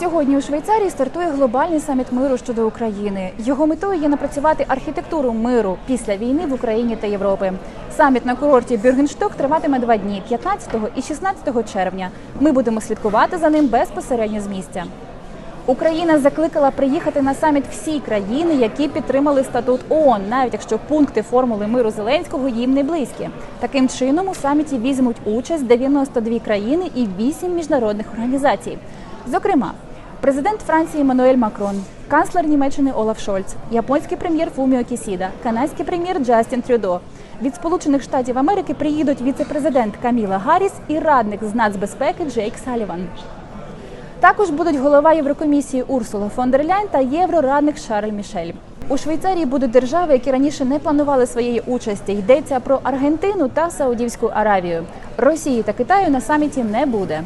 Сьогодні у Швейцарії стартує глобальний саміт миру щодо України. Його метою є напрацювати архітектуру миру після війни в Україні та Європи. Саміт на курорті Бюргеншток триватиме два дні 15 і 16 червня. Ми будемо слідкувати за ним безпосередньо з місця. Україна закликала приїхати на саміт всі країни, які підтримали статут ООН, навіть якщо пункти формули миру Зеленського їм не близькі. Таким чином у саміті візьмуть участь 92 країни і 8 міжнародних організацій. Зокрема, президент Франції Мануель Макрон, канцлер Німеччини Олаф Шольц, японський прем'єр Фуміо Кісіда, канадський прем'єр Джастін Трюдо. Від Сполучених Штатів Америки приїдуть віце-президент Каміла Гарріс і радник з нацбезпеки Джейк Саліван. Також будуть голова Єврокомісії Урсула фон дер Ляйн та єврорадник Шарль Мішель. У Швейцарії будуть держави, які раніше не планували своєї участі. Йдеться про Аргентину та Саудівську Аравію. Росії та Китаю на саміті не буде.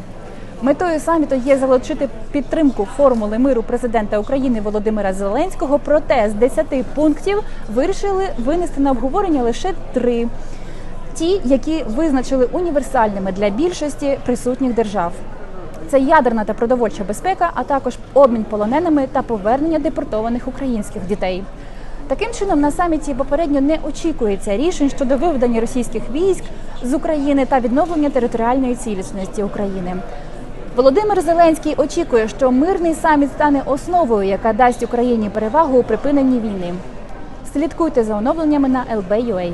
Метою саміту є залучити підтримку формули миру президента України Володимира Зеленського. Проте з 10 пунктів вирішили винести на обговорення лише три: ті, які визначили універсальними для більшості присутніх держав. Це ядерна та продовольча безпека, а також обмін полоненими та повернення депортованих українських дітей. Таким чином, на саміті попередньо не очікується рішень щодо виведення російських військ з України та відновлення територіальної цілісності України. Володимир Зеленський очікує, що мирний саміт стане основою, яка дасть Україні перевагу у припиненні війни. Слідкуйте за оновленнями на LB.UA.